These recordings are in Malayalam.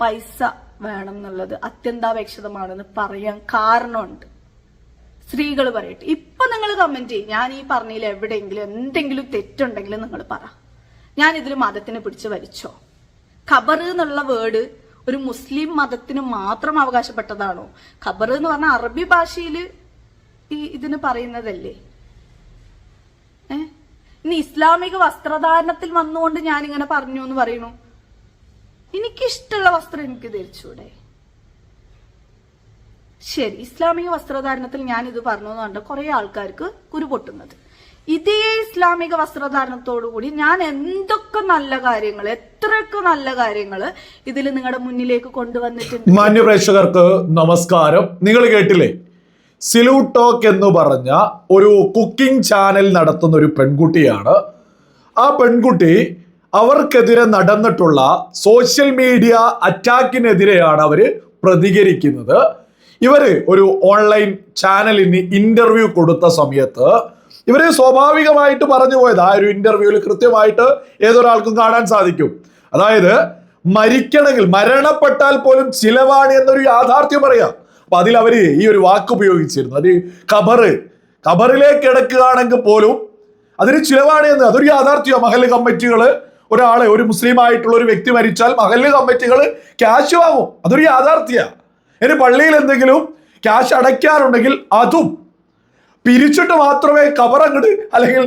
പൈസ വേണം എന്നുള്ളത് അത്യന്താപേക്ഷിതമാണെന്ന് പറയാൻ കാരണമുണ്ട്. സ്ത്രീകൾ പറയട്ടെ. ഇപ്പൊ നിങ്ങൾ കമന്റ് ചെയ്യും. ഞാൻ ഈ പറഞ്ഞതിൽ എവിടെയെങ്കിലും എന്തെങ്കിലും തെറ്റുണ്ടെങ്കിലും നിങ്ങൾ പറ. ഞാൻ ഇതിൽ മതത്തിനെ പിടിച്ച് വലിച്ചോ? ഖബർ എന്നുള്ള വേർഡ് ഒരു മുസ്ലിം മതത്തിന് മാത്രം അവകാശപ്പെട്ടതാണോ? ഖബർ എന്ന് പറഞ്ഞ അറബി ഭാഷയിൽ ഈ ഇതിന് പറയുന്നതല്ലേ? ഏ? ഇനി ഇസ്ലാമിക വസ്ത്രധാരണത്തിൽ വന്നുകൊണ്ട് ഞാൻ ഇങ്ങനെ പറഞ്ഞു എന്ന് പറയുന്നു എനിക്കിഷ്ടമുള്ള വസ്ത്രം എനിക്ക് ധരിച്ചൂടെ ശരി ഇസ്ലാമിക വസ്ത്രധാരണത്തിൽ ഞാൻ ഇത് പറഞ്ഞു കണ്ട് കുറെ ആൾക്കാർക്ക് കുരു പൊട്ടുന്നത്. ഇതേ ഇസ്ലാമിക വസ്ത്രധാരണത്തോടു കൂടി ഞാൻ എന്തൊക്കെ നല്ല കാര്യങ്ങൾ എത്രയൊക്കെ നല്ല കാര്യങ്ങൾ ഇതിൽ നിങ്ങളുടെ മുന്നിലേക്ക് കൊണ്ടുവന്നിട്ടുണ്ട്. മാന്യ പ്രേക്ഷകർക്ക് നമസ്കാരം. നിങ്ങൾ കേട്ടില്ലേ? സിലു ടോക്ക് എന്ന് പറഞ്ഞ ഒരു കുക്കിംഗ് ചാനൽ നടത്തുന്ന ഒരു പെൺകുട്ടിയാണ്. ആ പെൺകുട്ടി അവർക്കെതിരെ നടന്നിട്ടുള്ള സോഷ്യൽ മീഡിയ അറ്റാക്കിനെതിരെയാണ് അവർ പ്രതികരിക്കുന്നത്. ഇവർ ഒരു ഓൺലൈൻ ചാനലിന് ഇന്റർവ്യൂ കൊടുത്ത സമയത്ത് ഇവർ സ്വാഭാവികമായിട്ട് പറഞ്ഞു പോയത് ആ ഒരു ഇന്റർവ്യൂവിൽ കൃത്യമായിട്ട് ഏതൊരാൾക്കും കാണാൻ സാധിക്കും. അതായത് മരിക്കണമെങ്കിൽ മരണപ്പെട്ടാൽ പോലും ചിലവാണ് എന്നൊരു യാഥാർത്ഥ്യം പറയാം അപ്പൊ അതിൽ അവർ ഈ ഒരു വാക്ക് ഉപയോഗിച്ചിരുന്നു. അത് ഖബറ് ഖബറിലേക്ക് കിടക്കുകയാണെങ്കിൽ പോലും അതിന് ചിലവാണ് എന്ന് അതൊരു യാഥാർത്ഥ്യമാണ്. മഹൽ കമ്മിറ്റികൾ ഒരാളെ ഒരു മുസ്ലിം ആയിട്ടുള്ള ഒരു വ്യക്തി മരിച്ചാൽ മഹല്ല് കമ്മിറ്റികൾ ക്യാഷ് വാങ്ങും. അതൊരു യാഥാർത്ഥ്യ. ഇനി പള്ളിയിൽ എന്തെങ്കിലും ക്യാഷ് അടയ്ക്കാറുണ്ടെങ്കിൽ അതും പിരിച്ചിട്ട് മാത്രമേ കവർ അങ്ങോട്ട് അല്ലെങ്കിൽ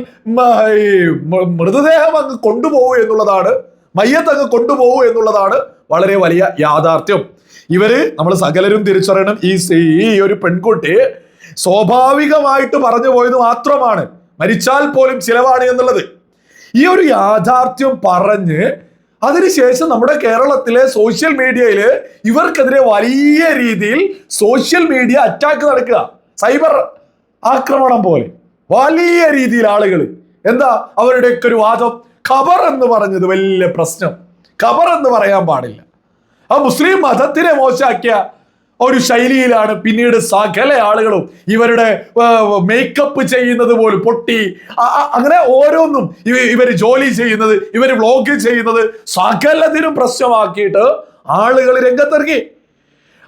മൃതദേഹം അങ്ങ് കൊണ്ടുപോകൂ എന്നുള്ളതാണ് മയ്യത്ത് അങ്ങ് കൊണ്ടുപോകൂ എന്നുള്ളതാണ് വളരെ വലിയ യാഥാർത്ഥ്യം. ഇവർ നമ്മൾ സകലരും തിരിച്ചറിയണം. ഈ ഈ ഒരു പെൺകുട്ടി സ്വാഭാവികമായിട്ട് പറഞ്ഞു പോയത് മാത്രമാണ്. മരിച്ചാൽ പോലും ചിലവാണ് എന്നുള്ളത്. ഈ ഒരു യാഥാർത്ഥ്യം പറഞ്ഞ് അതിനുശേഷം നമ്മുടെ കേരളത്തിലെ സോഷ്യൽ മീഡിയയിൽ ഇവർക്കെതിരെ വലിയ രീതിയിൽ സോഷ്യൽ മീഡിയ അറ്റാക്ക് നടക്കുക. സൈബർ ആക്രമണം പോലെ. വലിയ രീതിയിൽ ആളുകൾ എന്താ? അവരുടെയൊക്കെ ഒരു വാദം. ഖബർ എന്ന് പറഞ്ഞത് വലിയ പ്രശ്നം. ഖബർ എന്ന് പറയാൻ പാടില്ല. ആ മുസ്ലിം മതത്തിനെ മോശമാക്കിയ ഒരു ശൈലിയിലാണ് പിന്നീട് സകല ആളുകളും ഇവരുടെ മേക്കപ്പ് ചെയ്യുന്നത് പോലും പൊട്ടി. അങ്ങനെ ഓരോന്നും ഇവർ ജോലി ചെയ്യുന്നത് ഇവർ വ്ലോഗ് ചെയ്യുന്നത് സകലതിനും പ്രശ്നമാക്കിയിട്ട് ആളുകൾ രംഗത്തിറങ്ങി.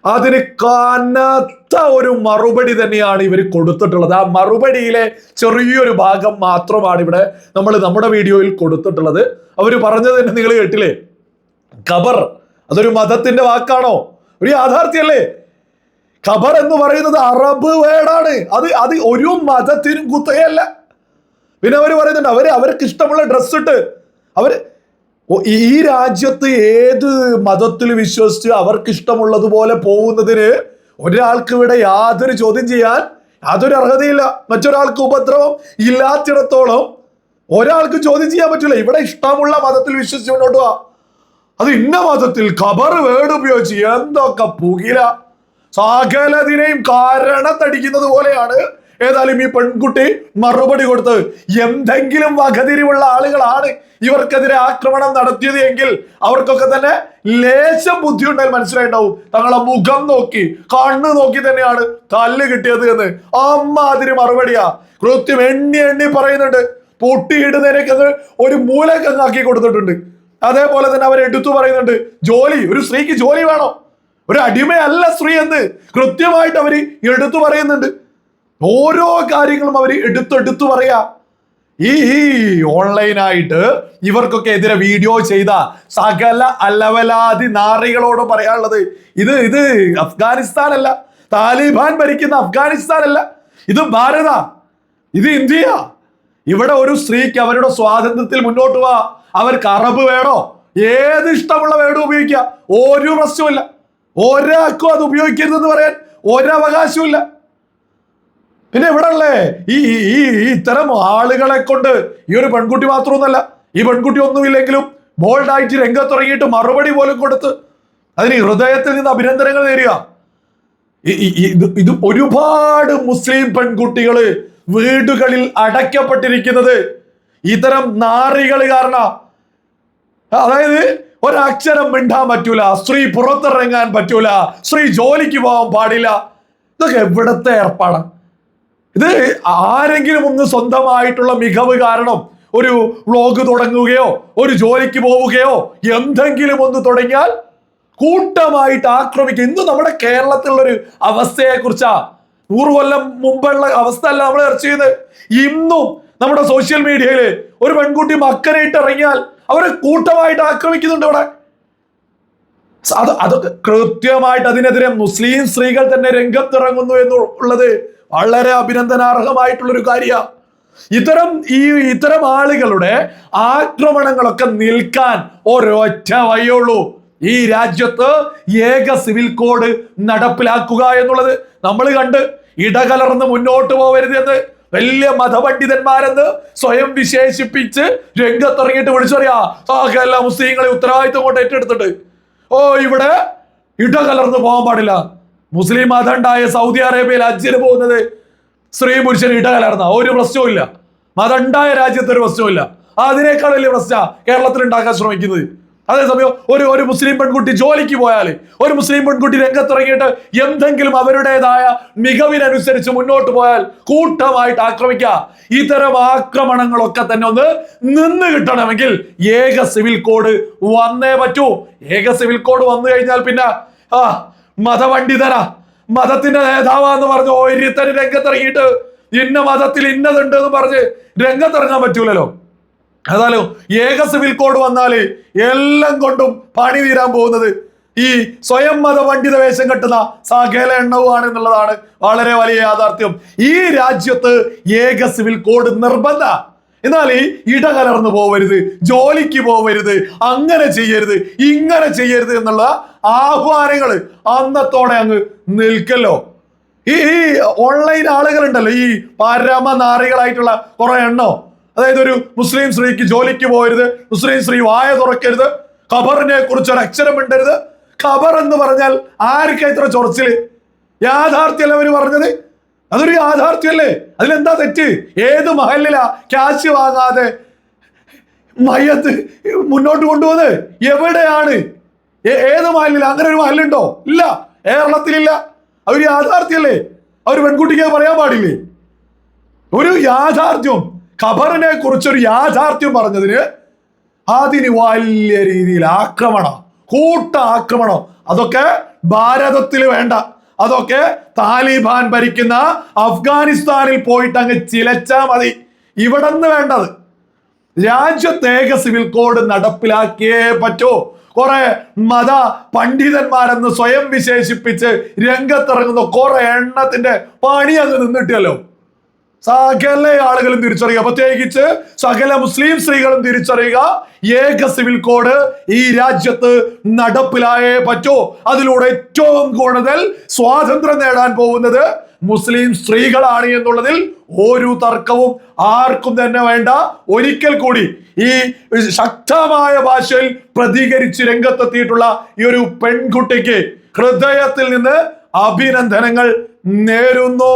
അതിന് കനത്ത ഒരു മറുപടി തന്നെയാണ് ഇവർ കൊടുത്തിട്ടുള്ളത്. ആ മറുപടിയിലെ ചെറിയൊരു ഭാഗം മാത്രമാണ് ഇവിടെ നമ്മൾ നമ്മുടെ വീഡിയോയിൽ കൊടുത്തിട്ടുള്ളത്. അവർ പറഞ്ഞത് തന്നെ നിങ്ങൾ കേട്ടില്ലേ? ഖബർ. അതൊരു മതത്തിന്റെ വാക്കാണോ? ഒരു യാഥാർത്ഥ്യല്ലേ ഖബർ എന്ന് പറയുന്നത് അറബ് വേർഡാണ് അത് അത് ഒരു മതത്തിനും കുത്തകയല്ല. പിന്നെ അവർ പറയുന്നുണ്ട് അവർ അവർക്ക് ഇഷ്ടമുള്ള ഡ്രസ്സ് ഇട്ട് അവർ ഈ രാജ്യത്ത് ഏത് മതത്തിൽ വിശ്വസിച്ച് അവർക്ക് ഇഷ്ടമുള്ളതുപോലെ പോകുന്നതിന് ഒരാൾക്ക് ഇവിടെ യാതൊരു ചോദ്യം ചെയ്യാൻ യാതൊരു അർഹതയില്ല. മറ്റൊരാൾക്ക് ഉപദ്രവം ഇല്ലാത്തിടത്തോളം ഒരാൾക്ക് ചോദ്യം ചെയ്യാൻ പറ്റില്ല. ഇവിടെ ഇഷ്ടമുള്ള മതത്തിൽ വിശ്വസിച്ച് മുന്നോട്ട് പോവാ അത് ഇന്ന മതത്തിൽ ഖബർ വേർഡ് ഉപയോഗിച്ച് എന്തൊക്കെ പുകില. സകലതിനെയും കാരണത്തടിക്കുന്നത് പോലെയാണ് ഏതായാലും ഈ പെൺകുട്ടി മറുപടി കൊടുത്തത് എന്തെങ്കിലും വകതിരിവുള്ള ആളുകളാണ് ഇവർക്കെതിരെ ആക്രമണം നടത്തിയത് എങ്കിൽ അവർക്കൊക്കെ തന്നെ ലേശം ബുദ്ധി ഉണ്ടായാൽ മനസ്സിലായിണ്ടാവും. തങ്ങളെ മുഖം നോക്കി കണ്ണ് നോക്കി തന്നെയാണ് തല്ല് കിട്ടിയത് എന്ന്. അമ്മാതിരി മറുപടിയാ. കൃത്യം എണ്ണി എണ്ണി പറയുന്നുണ്ട്. പൊട്ടിയിടുന്നതിനൊക്കെ ഒരു മൂലക്കങ്ങാക്കി കൊടുത്തിട്ടുണ്ട്. അതേപോലെ തന്നെ അവർ എടുത്തു പറയുന്നുണ്ട് ജോലി ഒരു സ്ത്രീക്ക് ജോലി വേണോ? ഒരു അടിമയല്ല സ്ത്രീ എന്ന് കൃത്യമായിട്ട് അവർ എടുത്തു പറയുന്നുണ്ട്. ഓരോ കാര്യങ്ങളും അവർ എടുത്തെടുത്തു പറയാ. ഈ ഓൺലൈനായിട്ട് ഇവർക്കൊക്കെ എതിരെ വീഡിയോ ചെയ്ത സകല അലവലാതി നാറികളോട് പറയാനുള്ളത്. ഇത് ഇത് അഫ്ഗാനിസ്ഥാനല്ല. താലിബാൻ ഭരിക്കുന്ന അഫ്ഗാനിസ്ഥാനല്ല. ഇത് ഭാരത. ഇത് ഇന്ത്യ. ഇവിടെ ഒരു സ്ത്രീക്ക് അവരുടെ സ്വാതന്ത്ര്യത്തിൽ മുന്നോട്ട് പോവാ അവർക്ക് അറബ് വേണോ? ഏത് ഇഷ്ടമുള്ള വേർഡ് ഉപയോഗിക്കുക ഒരു പ്രശ്നമില്ല ഒരാൾക്കും അത് ഉപയോഗിക്കരുതെന്ന് പറയാൻ ഒരവകാശവും പിന്നെ ഇവിടെ ഉള്ളേ ഈ ഈ- ഇത്തരം ആളുകളെ കൊണ്ട് ഈ ഒരു പെൺകുട്ടി മാത്രമൊന്നുമല്ല ഈ പെൺകുട്ടി ഒന്നുമില്ലെങ്കിലും ബോൾഡായിട്ട് രംഗത്തിറങ്ങിയിട്ട് മറുപടി പോലും കൊടുത്ത് അതിന് ഹൃദയത്തിൽ നിന്ന് അഭിനന്ദനങ്ങൾ നേരുക. ഇത് ഒരുപാട് മുസ്ലിം പെൺകുട്ടികൾ വീടുകളിൽ അടയ്ക്കപ്പെട്ടിരിക്കുന്നത് ഇത്തരം നാറികൾ കാരണം അതായത് ഒരക്ഷരം മിണ്ടാൻ പറ്റൂല സ്ത്രീ പുറത്തിറങ്ങാൻ പറ്റൂല സ്ത്രീ ജോലിക്ക് പോകാൻ പാടില്ല. ഇതൊക്കെ എവിടത്തെ ഏർപ്പാടാണ് ഇത് ആരെങ്കിലും ഒന്ന് സ്വന്തമായിട്ടുള്ള മികവ് കാരണം ഒരു വ്ളോഗ് തുടങ്ങുകയോ ഒരു ജോലിക്ക് പോവുകയോ എന്തെങ്കിലും ഒന്ന് തുടങ്ങിയാൽ കൂട്ടമായിട്ട് ആക്രമിക്കുക ഇന്ന് നമ്മുടെ കേരളത്തിലുള്ളൊരു അവസ്ഥയെ കുറിച്ചാ നൂറ് കൊല്ലം മുമ്പുള്ള അവസ്ഥ അല്ല നമ്മൾ ചർച്ച ചെയ്യുന്നത്. ഇന്നും നമ്മുടെ സോഷ്യൽ മീഡിയയിൽ ഒരു പെൺകുട്ടി മക്കനായിട്ട് ഇറങ്ങിയാൽ അവരെ കൂട്ടമായിട്ട് ആക്രമിക്കുന്നുണ്ട് ഇവിടെ. അത് അതൊക്കെ കൃത്യമായിട്ട് അതിനെതിരെ മുസ്ലിം സ്ത്രീകൾ തന്നെ രംഗത്തിറങ്ങുന്നു എന്നുള്ളത് വളരെ അഭിനന്ദനാർഹമായിട്ടുള്ളൊരു കാര്യമാണ് ഇത്തരം ഈ ഇത്തരം ആളുകളുടെ ആക്രമണങ്ങളൊക്കെ നിൽക്കാൻ ഒരൊറ്റ വയ്യുള്ളൂ ഈ രാജ്യത്ത് ഏക സിവിൽ കോഡ് നടപ്പിലാക്കുക എന്നുള്ളത്. നമ്മൾ കണ്ട് ഇടകലർന്ന് മുന്നോട്ട് പോകരുത് എന്ന് വലിയ മതപണ്ഡിതന്മാരെന്ന് സ്വയം വിശേഷിപ്പിച്ച് രംഗത്തിറങ്ങിയിട്ട് വിളിച്ചു പറയാ സകല മുസ്ലിങ്ങളെ ഉത്തരവാദിത്വം കൊണ്ട് ഏറ്റെടുത്തിട്ട്. ഓ ഇവിടെ ഇടകലർന്ന് പോകാൻ പാടില്ല. മുസ്ലിം മതം ഉണ്ടായ സൗദി അറേബ്യയിൽ അജ്ജിന് പോകുന്നത് സ്ത്രീ പുരുഷൻ ഇടകലർന്ന. ഒരു പ്രശ്നവും ഇല്ല. മതണ്ടായ രാജ്യത്തൊരു പ്രശ്നവും ഇല്ല. അതിനേക്കാൾ വലിയ പ്രശ്ന കേരളത്തിൽ ഉണ്ടാക്കാൻ ശ്രമിക്കുന്നത്. അതേസമയം ഒരു ഒരു മുസ്ലിം പെൺകുട്ടി ജോലിക്ക് പോയാൽ ഒരു മുസ്ലിം പെൺകുട്ടി രംഗത്തിറങ്ങിയിട്ട് എന്തെങ്കിലും അവരുടേതായ മികവിനനുസരിച്ച് മുന്നോട്ട് പോയാൽ കൂട്ടമായിട്ട് ആക്രമിക്കുക. ഇത്തരം ആക്രമണങ്ങളൊക്കെ തന്നെ ഒന്ന് നിന്ന് കിട്ടണമെങ്കിൽ ഏക സിവിൽ കോഡ് വന്നേ പറ്റൂ. ഏക സിവിൽ കോഡ് വന്നു കഴിഞ്ഞാൽ പിന്നെ ആ മതപണ്ഡിതനാ മതത്തിന്റെ നേതാവാന്ന് പറഞ്ഞ് ഓരോരുത്തര് രംഗത്തിറങ്ങിയിട്ട് ഇന്ന മതത്തിൽ ഇന്നതുണ്ട് എന്ന് പറഞ്ഞ് രംഗത്തിറങ്ങാൻ പറ്റൂലല്ലോ. ഏതായാലും ഏക സിവിൽ കോഡ് വന്നാൽ എല്ലാം കൊണ്ടും പണി തീരാൻ പോകുന്നത് ഈ സ്വയം മത പണ്ഡിത വേഷം കെട്ടുന്ന സകല എണ്ണവുമാണ് എന്നുള്ളതാണ് വളരെ വലിയ യാഥാർത്ഥ്യം. ഈ രാജ്യത്ത് ഏക സിവിൽ കോഡ് നിർബന്ധ. എന്നാൽ ഈ ഇടകലർന്നു പോവരുത് ജോലിക്ക് പോവരുത് അങ്ങനെ ചെയ്യരുത് ഇങ്ങനെ ചെയ്യരുത് എന്നുള്ള ആഹ്വാനങ്ങൾ അന്നത്തോടെ അങ്ങ് നിൽക്കല്ലോ. ഈ ഓൺലൈൻ ആളുകളുണ്ടല്ലോ ഈ പരമനാറികളായിട്ടുള്ള കുറെ എണ്ണോ? അതായത് ഒരു മുസ്ലിം സ്ത്രീക്ക് ജോലിക്ക് പോകരുത് മുസ്ലിം സ്ത്രീ വായ തുറക്കരുത് ഖബറിനെ കുറിച്ച് ഒരു അക്ഷരം മിണ്ടരുത്. ഖബർ എന്ന് പറഞ്ഞാൽ ആർക്കാ ഇത്ര ചൊറച്ചിൽ? യാഥാർത്ഥ്യമല്ല അവർ പറഞ്ഞത്? അതൊരു യാഥാർത്ഥ്യമല്ലേ? അതിലെന്താ തെറ്റ്? ഏത് മഹലിലാ ക്യാഷ് വാങ്ങാതെ മയ്യത്ത് മുന്നോട്ട് കൊണ്ടുപോകുന്നത്? എവിടെയാണ്? ഏത് മഹലിൽ അങ്ങനെ ഒരു മഹലുണ്ടോ? ഇല്ല. കേരളത്തിലില്ല. അവർ യാഥാർത്ഥ്യല്ലേ അവർ പെൺകുട്ടിക്ക് പറയാൻ പാടില്ലേ? ഒരു യാഥാർത്ഥ്യം. ഖബറിനെ കുറിച്ചൊരു യാഥാർത്ഥ്യം പറഞ്ഞതിന് അതിന് വലിയ രീതിയിൽ ആക്രമണം കൂട്ട ആക്രമണം. അതൊക്കെ ഭാരതത്തിൽ വേണ്ട. അതൊക്കെ താലിബാൻ ഭരിക്കുന്ന അഫ്ഗാനിസ്ഥാനിൽ പോയിട്ട് അങ്ങ് ചിലച്ചാ മതി. ഇവിടെന്ന് വേണ്ടത് രാജ്യത്തേക സിവിൽ കോഡ് നടപ്പിലാക്കിയേ പറ്റൂ. കുറെ മത പണ്ഡിതന്മാരെന്ന് സ്വയം വിശേഷിപ്പിച്ച് രംഗത്തിറങ്ങുന്ന കുറെ എണ്ണത്തിന്റെ പണി അങ്ങ് നിന്നിട്ടല്ലോ. സകല ആളുകളും തിരിച്ചറിയുക. പ്രത്യേകിച്ച് സകല മുസ്ലിം സ്ത്രീകളും തിരിച്ചറിയുക. ഏക സിവിൽ കോഡ് ഈ രാജ്യത്ത് നടപ്പിലായേ പറ്റൂ. അതിലൂടെ ഏറ്റവും കൂടുതൽ സ്വാതന്ത്ര്യം നേടാൻ പോകുന്നത് മുസ്ലിം സ്ത്രീകളാണ് എന്നുള്ളതിൽ ഒരു തർക്കവും ആർക്കും തന്നെ വേണ്ട. ഒരിക്കൽ കൂടി ഈ ശക്തമായ ഭാഷയിൽ പ്രതികരിച്ച് രംഗത്തെത്തിയിട്ടുള്ള ഈ ഒരു പെൺകുട്ടിക്ക് ഹൃദയത്തിൽ നിന്ന് അഭിനന്ദനങ്ങൾ നേരുന്നു.